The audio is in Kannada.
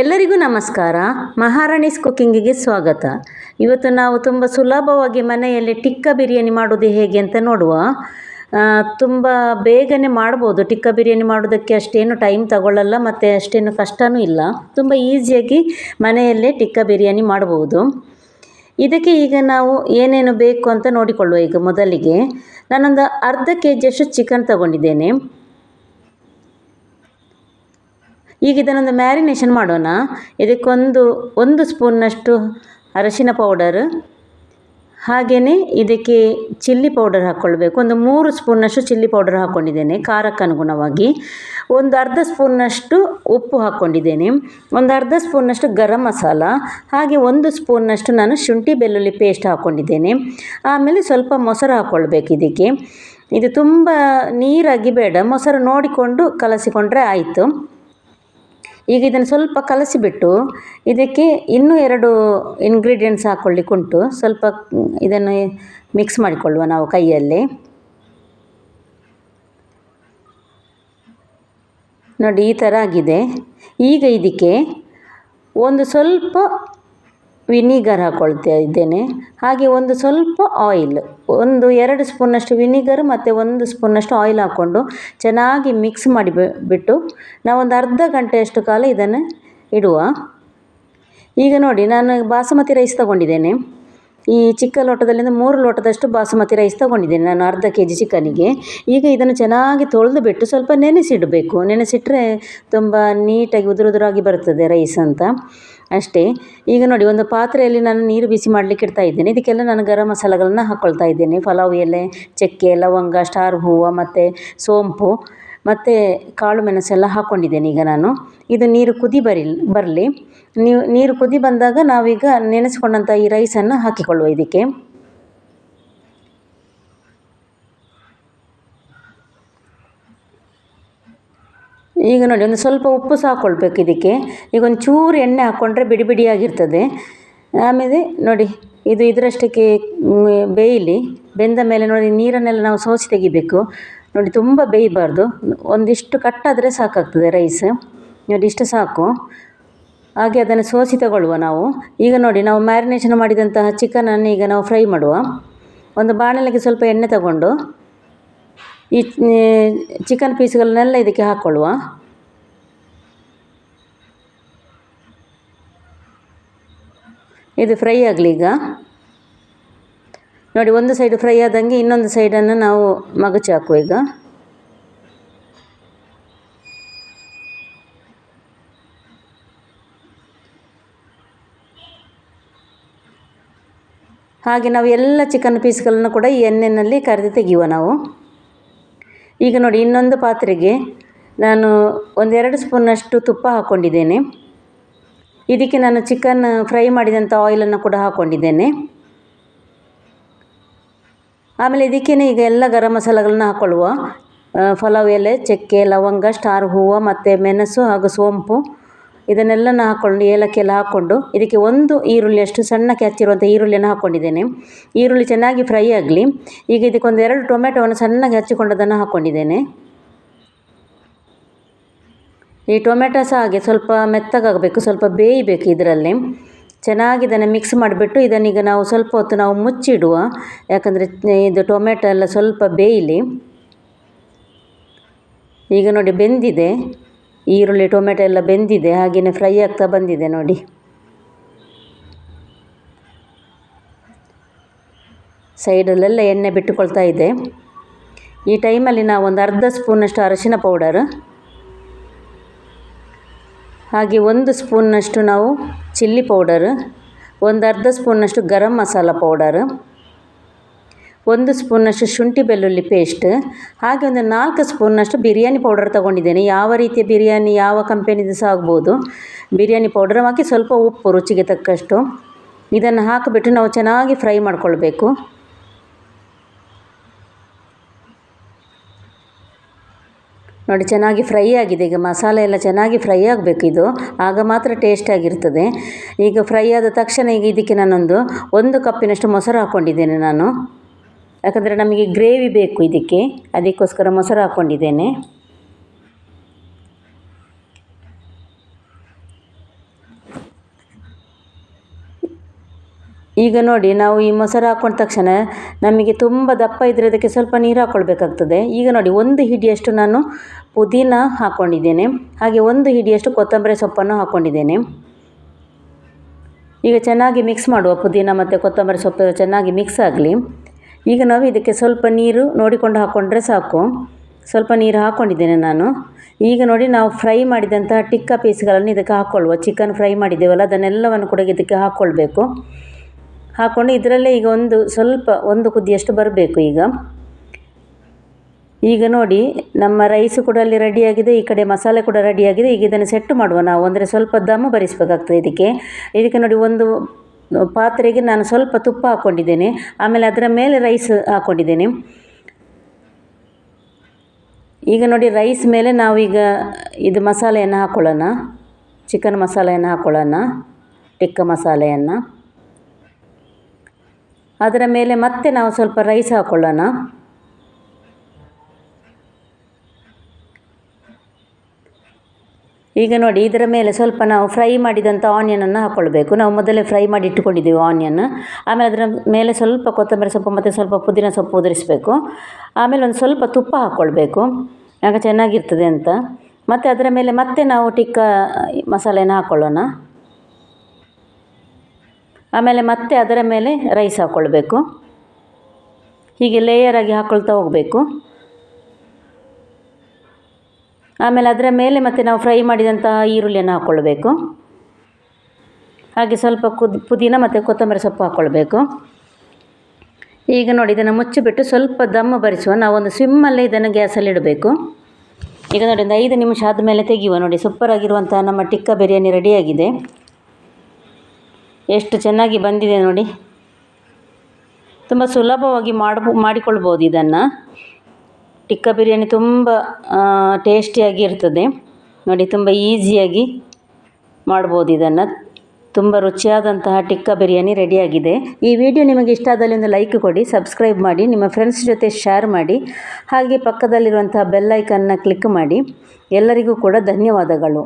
ಎಲ್ಲರಿಗೂ ನಮಸ್ಕಾರ. ಮಹಾರಾಣಿಸ್ ಕುಕ್ಕಿಂಗಿಗೆ ಸ್ವಾಗತ. ಇವತ್ತು ನಾವು ತುಂಬ ಸುಲಭವಾಗಿ ಮನೆಯಲ್ಲಿ ಟಿಕ್ಕ ಬಿರಿಯಾನಿ ಮಾಡೋದು ಹೇಗೆ ಅಂತ ನೋಡುವ. ತುಂಬ ಬೇಗನೆ ಮಾಡ್ಬೋದು. ಟಿಕ್ಕ ಬಿರಿಯಾನಿ ಮಾಡೋದಕ್ಕೆ ಅಷ್ಟೇನು ಟೈಮ್ ತಗೊಳ್ಳಲ್ಲ, ಮತ್ತು ಅಷ್ಟೇನು ಕಷ್ಟವೂ ಇಲ್ಲ. ತುಂಬ ಈಸಿಯಾಗಿ ಮನೆಯಲ್ಲೇ ಟಿಕ್ಕ ಬಿರಿಯಾನಿ ಮಾಡ್ಬೋದು. ಇದಕ್ಕೆ ಈಗ ನಾವು ಏನೇನು ಬೇಕು ಅಂತ ನೋಡಿಕೊಳ್ಳುವ ಈಗ ಮೊದಲಿಗೆ. ನಾನೊಂದು ಅರ್ಧ ಕೆ ಜಿಯಷ್ಟು ಚಿಕನ್ ತಗೊಂಡಿದ್ದೇನೆ. ಈಗ ಇದನ್ನೊಂದು ಮ್ಯಾರಿನೇಷನ್ ಮಾಡೋಣ. ಇದಕ್ಕೊಂದು ಒಂದು ಸ್ಪೂನ್ನಷ್ಟು ಅರಶಿನ ಪೌಡರ್ ಹಾಗೆಯೇ ಇದಕ್ಕೆ ಚಿಲ್ಲಿ ಪೌಡರ್ ಹಾಕ್ಕೊಳ್ಬೇಕು ಒಂದು ಮೂರು ಸ್ಪೂನ್ನಷ್ಟು ಚಿಲ್ಲಿ ಪೌಡರ್ ಹಾಕ್ಕೊಂಡಿದ್ದೇನೆ ಖಾರಕ್ಕನುಗುಣವಾಗಿ ಒಂದು ಅರ್ಧ ಸ್ಪೂನ್ನಷ್ಟು ಉಪ್ಪು ಹಾಕ್ಕೊಂಡಿದ್ದೇನೆ ಒಂದು ಅರ್ಧ ಸ್ಪೂನ್ನಷ್ಟು ಗರಂ ಮಸಾಲ, ಹಾಗೆ ಒಂದು ಸ್ಪೂನ್ನಷ್ಟು ನಾನು ಶುಂಠಿ ಬೆಳ್ಳುಳ್ಳಿ ಪೇಸ್ಟ್ ಹಾಕ್ಕೊಂಡಿದ್ದೇನೆ ಆಮೇಲೆ ಸ್ವಲ್ಪ ಮೊಸರು ಹಾಕ್ಕೊಳ್ಬೇಕು ಇದಕ್ಕೆ. ಇದು ತುಂಬ ನೀರಾಗಿ ಬೇಡ, ಮೊಸರು ನೋಡಿಕೊಂಡು ಕಲಸಿಕೊಂಡ್ರೆ ಆಯಿತು. ಈಗ ಇದನ್ನು ಸ್ವಲ್ಪ ಕಲಸಿಬಿಟ್ಟು ಇದಕ್ಕೆ ಇನ್ನೂ ಎರಡು ಇಂಗ್ರೀಡಿಯೆಂಟ್ಸ್ ಹಾಕ್ಕೊಳ್ಳಿಕ್ಕುಂಟು ಸ್ವಲ್ಪ ಇದನ್ನು ಮಿಕ್ಸ್ ಮಾಡಿಕೊಳ್ಳುವ ನಾವು ಕೈಯಲ್ಲಿ. ನೋಡಿ ಈ ಥರ ಆಗಿದೆ. ಈಗ ಇದಕ್ಕೆ ಒಂದು ಸ್ವಲ್ಪ ವಿನಿಗರ್ ಹಾಕ್ಕೊಳ್ತಾ ಇದ್ದೇನೆ. ಹಾಗೆ ಒಂದು ಸ್ವಲ್ಪ ಆಯಿಲ್ ಒಂದು ಎರಡು ಸ್ಪೂನಷ್ಟು ವಿನಿಗರ್ ಮತ್ತು ಒಂದು ಸ್ಪೂನಷ್ಟು ಆಯಿಲ್ ಹಾಕ್ಕೊಂಡು ಚೆನ್ನಾಗಿ ಮಿಕ್ಸ್ ಮಾಡಿ ಬಿಟ್ಟು ನಾವೊಂದು ಅರ್ಧ ಗಂಟೆಯಷ್ಟು ಕಾಲ ಇದನ್ನು ಇಡುವ. ಈಗ ನೋಡಿ, ನಾನು ಬಾಸುಮತಿ ರೈಸ್ ತಗೊಂಡಿದ್ದೇನೆ. ಈ ಚಿಕ್ಕ ಲೋಟದಲ್ಲಿಂದ ಮೂರು ಲೋಟದಷ್ಟು ಬಾಸುಮತಿ ರೈಸ್ ತಗೊಂಡಿದ್ದೇನೆ ನಾನು ಅರ್ಧ ಕೆ ಜಿ ಚಿಕನಿಗೆ. ಈಗ ಇದನ್ನು ಚೆನ್ನಾಗಿ ತೊಳೆದು ಬಿಟ್ಟು ಸ್ವಲ್ಪ ನೆನೆಸಿಡಬೇಕು. ನೆನೆಸಿಟ್ಟರೆ ತುಂಬ ನೀಟಾಗಿ ಉದುರುದುರಾಗಿ ಬರ್ತದೆ ರೈಸ್ ಅಂತ. ಅಷ್ಟೇ. ಈಗ ನೋಡಿ, ಒಂದು ಪಾತ್ರೆಯಲ್ಲಿ ನಾನು ನೀರು ಬಿಸಿ ಮಾಡಲಿಕ್ಕೆ ಇಡ್ತಾ ಇದ್ದೇನೆ. ಇದಕ್ಕೆಲ್ಲ ನಾನು ಗರಂ ಮಸಾಲೆಗಳನ್ನ ಹಾಕ್ಕೊಳ್ತಾ ಇದ್ದೇನೆ. ಪಲಾವ್ ಎಲೆ, ಚಕ್ಕೆ, ಲವಂಗ, ಸ್ಟಾರ್ ಹೂವು ಮತ್ತು ಸೋಂಪು ಮತ್ತು ಕಾಳು ಮೆಣಸೆಲ್ಲ ಹಾಕ್ಕೊಂಡಿದ್ದೇನೆ ಈಗ ನಾನು. ಇದು ನೀರು ಕುದಿ ಬರಿ ಬರಲಿ. ನೀವು ನೀರು ಕುದಿ ಬಂದಾಗ ನಾವೀಗ ನೆನೆಸ್ಕೊಂಡಂಥ ಈ ರೈಸನ್ನು ಹಾಕಿಕೊಳ್ಳುವ ಇದಕ್ಕೆ. ಈಗ ನೋಡಿ, ಒಂದು ಸ್ವಲ್ಪ ಉಪ್ಪು ಸಹ ಹಾಕ್ಕೊಳ್ಬೇಕು ಇದಕ್ಕೆ. ಈಗ ಒಂದು ಚೂರು ಎಣ್ಣೆ ಹಾಕ್ಕೊಂಡ್ರೆ ಬಿಡಿ ಬಿಡಿಯಾಗಿರ್ತದೆ. ಆಮೇಲೆ ನೋಡಿ, ಇದು ಇದರಷ್ಟಕ್ಕೆ ಬೇಯಲಿ. ಬೆಂದ ಮೇಲೆ ನೋಡಿ, ನೀರನ್ನೆಲ್ಲ ನಾವು ಸೋಸಿ ತೆಗಿಬೇಕು. ನೋಡಿ, ತುಂಬ ಬೇಯಬಾರ್ದು. ಒಂದಿಷ್ಟು ಕಟ್ಟಾದರೆ ಸಾಕಾಗ್ತದೆ ರೈಸ್ ನೋಡಿ, ಇಷ್ಟು ಸಾಕು. ಹಾಗೆ ಅದನ್ನು ಸೋಸಿ ತಗೊಳ್ಳುವ ನಾವು. ಈಗ ನೋಡಿ, ನಾವು ಮ್ಯಾರಿನೇಷನ್ ಮಾಡಿದಂತಹ ಚಿಕನನ್ನು ಈಗ ನಾವು ಫ್ರೈ ಮಾಡುವ. ಒಂದು ಬಾಣಲೆಗೆ ಸ್ವಲ್ಪ ಎಣ್ಣೆ ತಗೊಂಡು ಈ ಚಿಕನ್ ಪೀಸ್ಗಳನ್ನೆಲ್ಲ ಇದಕ್ಕೆ ಹಾಕ್ಕೊಳ್ಳುವ ಇದು ಫ್ರೈ ಆಗಲಿ ಈಗ. ನೋಡಿ, ಒಂದು ಸೈಡ್ ಫ್ರೈ ಆದಂಗೆ ಇನ್ನೊಂದು ಸೈಡನ್ನು ನಾವು ಮಗುಚಿ ಹಾಕುವ ಈಗ. ಹಾಗೆ ನಾವು ಎಲ್ಲ ಚಿಕನ್ ಪೀಸ್ಗಳನ್ನು ಕೂಡ ಈ ಎಣ್ಣೆಯಲ್ಲಿ ಕರೆದು ತೆಗೆಯುವ ನಾವು. ಈಗ ನೋಡಿ ಇನ್ನೊಂದು ಪಾತ್ರೆಗೆ ನಾನು ಒಂದೆರಡು ಸ್ಪೂನಷ್ಟು ತುಪ್ಪ ಹಾಕ್ಕೊಂಡಿದ್ದೇನೆ. ಇದಕ್ಕೆ ನಾನು ಚಿಕನ್ ಫ್ರೈ ಮಾಡಿದಂಥ ಆಯಿಲನ್ನು ಕೂಡ ಹಾಕ್ಕೊಂಡಿದ್ದೇನೆ. ಆಮೇಲೆ ಇದಕ್ಕೆ ಈಗ ಎಲ್ಲ ಗರಂ ಮಸಾಲೆಗಳನ್ನ ಹಾಕ್ಕೊಳ್ಳುವ ಪಲಾವ್ ಎಲೆ, ಚಕ್ಕೆ, ಲವಂಗ, ಸ್ಟಾರ್ ಹೂವು ಮತ್ತು ಮೆಣಸು ಹಾಗೂ ಸೋಂಪು ಇದನ್ನೆಲ್ಲ ನಾನು ಹಾಕ್ಕೊಂಡು ಏಲಕ್ಕಿ ಎಲ್ಲ ಹಾಕ್ಕೊಂಡು ಇದಕ್ಕೆ ಒಂದು ಈರುಳ್ಳಿ, ಅಷ್ಟು ಸಣ್ಣಕ್ಕೆ ಹಚ್ಚಿರುವಂಥ ಈರುಳ್ಳಿಯನ್ನು ಹಾಕ್ಕೊಂಡಿದ್ದೇನೆ ಈರುಳ್ಳಿ ಚೆನ್ನಾಗಿ ಫ್ರೈ ಆಗಲಿ. ಈಗ ಇದಕ್ಕೆ ಒಂದು ಎರಡು ಟೊಮೆಟೊವನ್ನು ಸಣ್ಣಗೆ ಹಚ್ಚಿಕೊಂಡದನ್ನು ಹಾಕ್ಕೊಂಡಿದ್ದೇನೆ ಈ ಟೊಮೆಟೊ ಸಹ ಹಾಗೆ ಸ್ವಲ್ಪ ಮೆತ್ತಗಾಗಬೇಕು, ಸ್ವಲ್ಪ ಬೇಯಬೇಕು ಇದರಲ್ಲಿ. ಚೆನ್ನಾಗಿ ಇದನ್ನು ಮಿಕ್ಸ್ ಮಾಡಿಬಿಟ್ಟು ಇದನ್ನೀಗ ನಾವು ಸ್ವಲ್ಪ ಹೊತ್ತು ನಾವು ಮುಚ್ಚಿಡುವ, ಯಾಕಂದರೆ ಇದು ಟೊಮೆಟೊ ಎಲ್ಲ ಸ್ವಲ್ಪ ಬೇಯಲಿ. ಈಗ ನೋಡಿ ಬೆಂದಿದೆ. ಈರುಳ್ಳಿ, ಟೊಮೆಟೊ ಎಲ್ಲ ಬೆಂದಿದೆ ಹಾಗೆಯೇ ಫ್ರೈ ಆಗ್ತಾ ಬಂದಿದೆ ನೋಡಿ. ಸೈಡಲ್ಲೆಲ್ಲ ಎಣ್ಣೆ ಬಿಟ್ಟುಕೊಳ್ತಾ ಇದೆ. ಈ ಟೈಮಲ್ಲಿ ನಾವು ಒಂದು ಅರ್ಧ ಸ್ಪೂನಷ್ಟು ಅರಶಿನ ಪೌಡರ್, ಹಾಗೆ ಒಂದು ಸ್ಪೂನ್ನಷ್ಟು ನಾವು ಚಿಲ್ಲಿ ಪೌಡರ್, ಒಂದು ಅರ್ಧ ಸ್ಪೂನ್ನಷ್ಟು ಗರಂ ಮಸಾಲ ಪೌಡರ್ ಒಂದು ಸ್ಪೂನಷ್ಟು ಶುಂಠಿ ಬೆಳ್ಳುಳ್ಳಿ ಪೇಸ್ಟ್, ಹಾಗೆ ಒಂದು ನಾಲ್ಕು ಸ್ಪೂನ್ನಷ್ಟು ಬಿರಿಯಾನಿ ಪೌಡರ್ ತೊಗೊಂಡಿದ್ದೇನೆ. ಯಾವ ರೀತಿಯ ಬಿರಿಯಾನಿ, ಯಾವ ಕಂಪೆನಿದು ಸಹ ಆಗ್ಬೋದು. ಬಿರಿಯಾನಿ ಪೌಡರ್ ಹಾಕಿ ಸ್ವಲ್ಪ ಉಪ್ಪು, ರುಚಿಗೆ ತಕ್ಕಷ್ಟು. ಇದನ್ನು ಹಾಕಿಬಿಟ್ಟು ನಾವು ಚೆನ್ನಾಗಿ ಫ್ರೈ ಮಾಡ್ಕೊಳ್ಬೇಕು. ನೋಡಿ, ಚೆನ್ನಾಗಿ ಫ್ರೈ ಆಗಿದೆ. ಈಗ ಮಸಾಲೆ ಎಲ್ಲ ಚೆನ್ನಾಗಿ ಫ್ರೈ ಆಗಬೇಕು ಇದು. ಆಗ ಮಾತ್ರ ಟೇಸ್ಟ್ ಆಗಿರ್ತದೆ. ಈಗ ಫ್ರೈ ಆದ ತಕ್ಷಣ ಈಗ ಇದಕ್ಕೆ ನಾನೊಂದು ಒಂದು ಕಪ್ಪಿನಷ್ಟು ಮೊಸರು ಹಾಕ್ಕೊಂಡಿದ್ದೇನೆ ನಾನು. ಯಾಕಂದರೆ ನಮಗೆ ಗ್ರೇವಿ ಬೇಕು ಇದಕ್ಕೆ. ಅದಕ್ಕೋಸ್ಕರ ಮೊಸರು ಹಾಕ್ಕೊಂಡಿದ್ದೇನೆ. ಈಗ ನೋಡಿ, ನಾವು ಈ ಮೊಸರು ಹಾಕೊಂಡ ತಕ್ಷಣ ನಮಗೆ ತುಂಬ ದಪ್ಪ ಇದ್ದರೆ ಅದಕ್ಕೆ ಸ್ವಲ್ಪ ನೀರು ಹಾಕ್ಕೊಳ್ಬೇಕಾಗ್ತದೆ. ಈಗ ನೋಡಿ, ಒಂದು ಹಿಡಿಯಷ್ಟು ನಾನು ಪುದೀನ ಹಾಕ್ಕೊಂಡಿದ್ದೇನೆ. ಹಾಗೆ ಒಂದು ಹಿಡಿಯಷ್ಟು ಕೊತ್ತಂಬರಿ ಸೊಪ್ಪನ್ನು ಹಾಕ್ಕೊಂಡಿದ್ದೇನೆ. ಈಗ ಚೆನ್ನಾಗಿ ಮಿಕ್ಸ್ ಮಾಡುವ ಪುದೀನ ಮತ್ತು ಕೊತ್ತಂಬರಿ ಸೊಪ್ಪು ಚೆನ್ನಾಗಿ ಮಿಕ್ಸ್ ಆಗಲಿ. ಈಗ ನಾವು ಇದಕ್ಕೆ ಸ್ವಲ್ಪ ನೀರು ನೋಡಿಕೊಂಡು ಹಾಕ್ಕೊಂಡ್ರೆ ಸಾಕು. ಸ್ವಲ್ಪ ನೀರು ಹಾಕ್ಕೊಂಡಿದ್ದೇನೆ ನಾನು. ಈಗ ನೋಡಿ ನಾವು ಫ್ರೈ ಮಾಡಿದಂತಹ ಟಿಕ್ಕ ಪೀಸ್ಗಳನ್ನು ಇದಕ್ಕೆ ಹಾಕ್ಕೊಳ್ಳುವ ಚಿಕನ್ ಫ್ರೈ ಮಾಡಿದ್ದೇವಲ್ಲ, ಅದನ್ನೆಲ್ಲವನ್ನು ಕೂಡ ಇದಕ್ಕೆ ಹಾಕ್ಕೊಳ್ಬೇಕು ಹಾಕ್ಕೊಂಡು ಇದರಲ್ಲೇ ಈಗ ಒಂದು ಸ್ವಲ್ಪ, ಒಂದು ಕುದಿಯಷ್ಟು ಬರಬೇಕು ಈಗ. ಈಗ ನೋಡಿ ನಮ್ಮ ರೈಸು ಕೂಡ ಅಲ್ಲಿ ರೆಡಿಯಾಗಿದೆ, ಈ ಕಡೆ ಮಸಾಲೆ ಕೂಡ ರೆಡಿಯಾಗಿದೆ. ಈಗ ಇದನ್ನು ಸೆಟ್ ಮಾಡುವ ನಾವು, ಅಂದರೆ ಸ್ವಲ್ಪ ದಮ್ ಬರಿಸಬೇಕಾಗ್ತದೆ ಇದಕ್ಕೆ. ಇದಕ್ಕೆ ನೋಡಿ ಒಂದು ಪಾತ್ರೆಗೆ ನಾನು ಸ್ವಲ್ಪ ತುಪ್ಪ ಹಾಕ್ಕೊಂಡಿದ್ದೇನೆ. ಆಮೇಲೆ ಅದರ ಮೇಲೆ ರೈಸ್ ಹಾಕ್ಕೊಂಡಿದ್ದೇನೆ. ಈಗ ನೋಡಿ ರೈಸ್ ಮೇಲೆ ನಾವೀಗ ಇದು ಮಸಾಲೆಯನ್ನು ಹಾಕ್ಕೊಳ್ಳೋಣ ಚಿಕನ್ ಮಸಾಲೆಯನ್ನು ಹಾಕ್ಕೊಳ್ಳೋಣ ಟಿಕ್ಕ ಮಸಾಲೆಯನ್ನು. ಅದರ ಮೇಲೆ ಮತ್ತೆ ನಾವು ಸ್ವಲ್ಪ ರೈಸ್ ಹಾಕ್ಕೊಳ್ಳೋಣ ಈಗ ನೋಡಿ, ಇದರ ಮೇಲೆ ಸ್ವಲ್ಪ ನಾವು ಫ್ರೈ ಮಾಡಿದಂಥ ಆನಿಯನನ್ನು ಹಾಕ್ಕೊಳ್ಬೇಕು ನಾವು ಮೊದಲೇ ಫ್ರೈ ಮಾಡಿ ಇಟ್ಟುಕೊಂಡಿದ್ದೀವಿ ಆನಿಯನ್ ಆಮೇಲೆ ಅದರ ಮೇಲೆ ಸ್ವಲ್ಪ ಕೊತ್ತಂಬರಿ ಸೊಪ್ಪು ಮತ್ತು ಸ್ವಲ್ಪ ಪುದೀನ ಸೊಪ್ಪು ಉದುರಿಸಬೇಕು. ಆಮೇಲೆ ಒಂದು ಸ್ವಲ್ಪ ತುಪ್ಪ ಹಾಕ್ಕೊಳ್ಬೇಕು ಆಗ ಚೆನ್ನಾಗಿರ್ತದೆ ಅಂತ. ಮತ್ತು ಅದರ ಮೇಲೆ ಮತ್ತೆ ನಾವು ಟಿಕ್ಕ ಮಸಾಲೆನ ಹಾಕ್ಕೊಳ್ಳೋಣ ಆಮೇಲೆ ಮತ್ತೆ ಅದರ ಮೇಲೆ ರೈಸ್ ಹಾಕ್ಕೊಳ್ಬೇಕು ಹೀಗೆ ಲೇಯರಾಗಿ ಹಾಕ್ಕೊಳ್ತಾ ಹೋಗಬೇಕು. ಆಮೇಲೆ ಅದರ ಮೇಲೆ ಮತ್ತೆ ನಾವು ಫ್ರೈ ಮಾಡಿದಂತಹ ಈರುಳ್ಳಿಯನ್ನು ಹಾಕ್ಕೊಳ್ಬೇಕು. ಹಾಗೆ ಸ್ವಲ್ಪ ಕುದ್ ಪುದೀನ ಮತ್ತು ಕೊತ್ತಂಬರಿ ಸೊಪ್ಪು ಹಾಕ್ಕೊಳ್ಬೇಕು. ಈಗ ನೋಡಿ ಇದನ್ನು ಮುಚ್ಚಿಬಿಟ್ಟು ಸ್ವಲ್ಪ ದಮ್ಮ ಬರಿಸುವ. ನಾವೊಂದು ಸ್ವಿಮ್ಮಲ್ಲೇ ಇದನ್ನು ಗ್ಯಾಸಲ್ಲಿ ಇಡಬೇಕು. ಈಗ ನೋಡಿ ಒಂದು ಐದು ನಿಮಿಷ ಆದಮೇಲೆ ತೆಗೆಯುವ. ನೋಡಿ ಸೂಪರಾಗಿರುವಂತಹ ನಮ್ಮ ಟಿಕ್ಕ ಬಿರಿಯಾನಿ ರೆಡಿಯಾಗಿದೆ ಎಷ್ಟು ಚೆನ್ನಾಗಿ ಬಂದಿದೆ ನೋಡಿ. ತುಂಬ ಸುಲಭವಾಗಿ ಮಾಡ್ಬೋ, ಮಾಡಿಕೊಳ್ಬೋದು ಇದನ್ನು. ಟಿಕ್ಕ ಬಿರಿಯಾನಿ ತುಂಬ ಟೇಸ್ಟಿಯಾಗಿ ಇರ್ತದೆ. ನೋಡಿ, ತುಂಬ ಈಸಿಯಾಗಿ ಮಾಡ್ಬೋದು ಇದನ್ನು. ತುಂಬ ರುಚಿಯಾದಂತಹ ಟಿಕ್ಕ ಬಿರಿಯಾನಿ ರೆಡಿಯಾಗಿದೆ. ಈ ವಿಡಿಯೋ ನಿಮಗೆ ಇಷ್ಟ ಆದಲ್ಲಿ ಒಂದು ಲೈಕ್ ಕೊಡಿ, ಸಬ್ಸ್ಕ್ರೈಬ್ ಮಾಡಿ, ನಿಮ್ಮ ಫ್ರೆಂಡ್ಸ್ ಜೊತೆ ಶೇರ್ ಮಾಡಿ, ಹಾಗೆ ಪಕ್ಕದಲ್ಲಿರುವಂತಹ ಬೆಲ್ ಐಕನ್ನ ಕ್ಲಿಕ್ ಮಾಡಿ. ಎಲ್ಲರಿಗೂ ಕೂಡ ಧನ್ಯವಾದಗಳು.